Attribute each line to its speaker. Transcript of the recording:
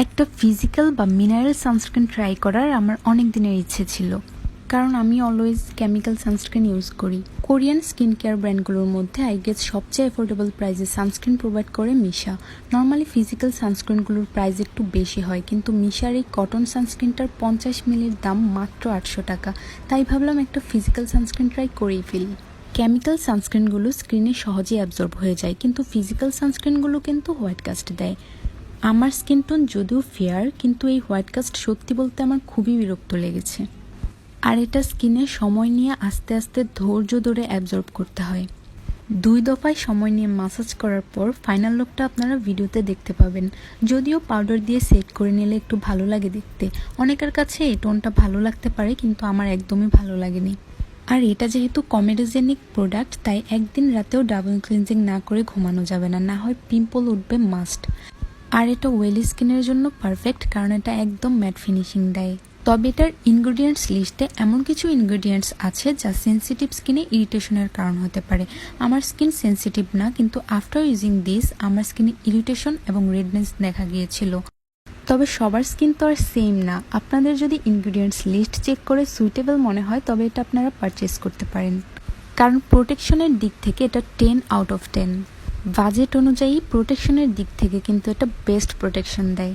Speaker 1: একটা ফিজিক্যাল বা mineral sunscreen try করার আমার অনেক দিনের ইচ্ছে ছিল। কারণ আমি অলওয়েজ কেমিক্যাল সানস্ক্রিন ইউজ করি। কোরিয়ান স্কিন কেয়ার ব্র্যান্ডগুলোর মধ্যে আই গেস সবচেয়ে অ্যাফোর্ডেবল প্রাইসে সানস্ক্রিন প্রোভাইড করে মিশা। নর্মালি ফিজিক্যাল সানস্ক্রিনগুলোর প্রাইস একটু বেশি হয়, কিন্তু মিশার এই কটন সানস্ক্রিনটার পঞ্চাশ মিলির দাম মাত্র আটশো টাকা। তাই ভাবলাম একটা ফিজিক্যাল সানস্ক্রিন ট্রাই করেই ফেলি। কেমিক্যাল সানস্ক্রিনগুলো স্ক্রিনে সহজেই অ্যাবজর্ব হয়ে যায়, কিন্তু ফিজিক্যাল সানস্ক্রিনগুলো কিন্তু হোয়াইট কাস্ট দেয়। আমার স্কিন টোন যদিও ফেয়ার কিন্তু এই হোয়াইট কাস্ট সত্যি বলতে আমার খুবই বিরক্ত লেগেছে। আর এটা স্কিনে সময় নিয়ে আস্তে আস্তে ধৈর্য ধরে অ্যাবজর্ব করতে হয়। দুই দফায় সময় নিয়ে মাসাজ করার পর ফাইনাল লুকটা আপনারা ভিডিওতে দেখতে পাবেন। যদিও পাউডার দিয়ে সেট করে নিলে একটু ভালো লাগে দেখতে। অনেকের কাছে এই টোনটা ভালো লাগতে পারে, কিন্তু আমার একদমই ভালো লাগেনি। আর এটা যেহেতু কমেডোজেনিক প্রোডাক্ট তাই একদিন রাতেও ডাবল ক্লিনজিং না করে ঘুমানো যাবে না। না হয় পিম্পল উঠবে মাস্ট আর এটা ওয়েলি স্কিনের জন্য পারফেক্ট কারণ এটা একদম ম্যাট ফিনিশিং দেয়। তবে এটার ইনগ্রেডিয়েন্টস লিস্টে এমন কিছু ইনগ্রেডিয়েন্টস আছে যা সেন্সিটিভ স্কিনে ইরিটেশনের কারণ হতে পারে। আমার স্কিন সেন্সিটিভ না, কিন্তু আফটার ইউজিং দিস আমার স্কিনে ইরিটেশন এবং রেডনেস দেখা গিয়েছিল। তবে সবার স্কিন তো আর সেম না। আপনাদের যদি ইনগ্রেডিয়েন্টস লিস্ট চেক করে সুইটেবল মনে হয়, তবে এটা আপনারা পারচেস করতে পারেন। কারণ প্রোটেকশনের দিক থেকে এটা ten out of ten budget অনুযায়ী প্রোটেকশনের দিক থেকে কিন্তু এটা বেস্ট প্রোটেকশন দেয়।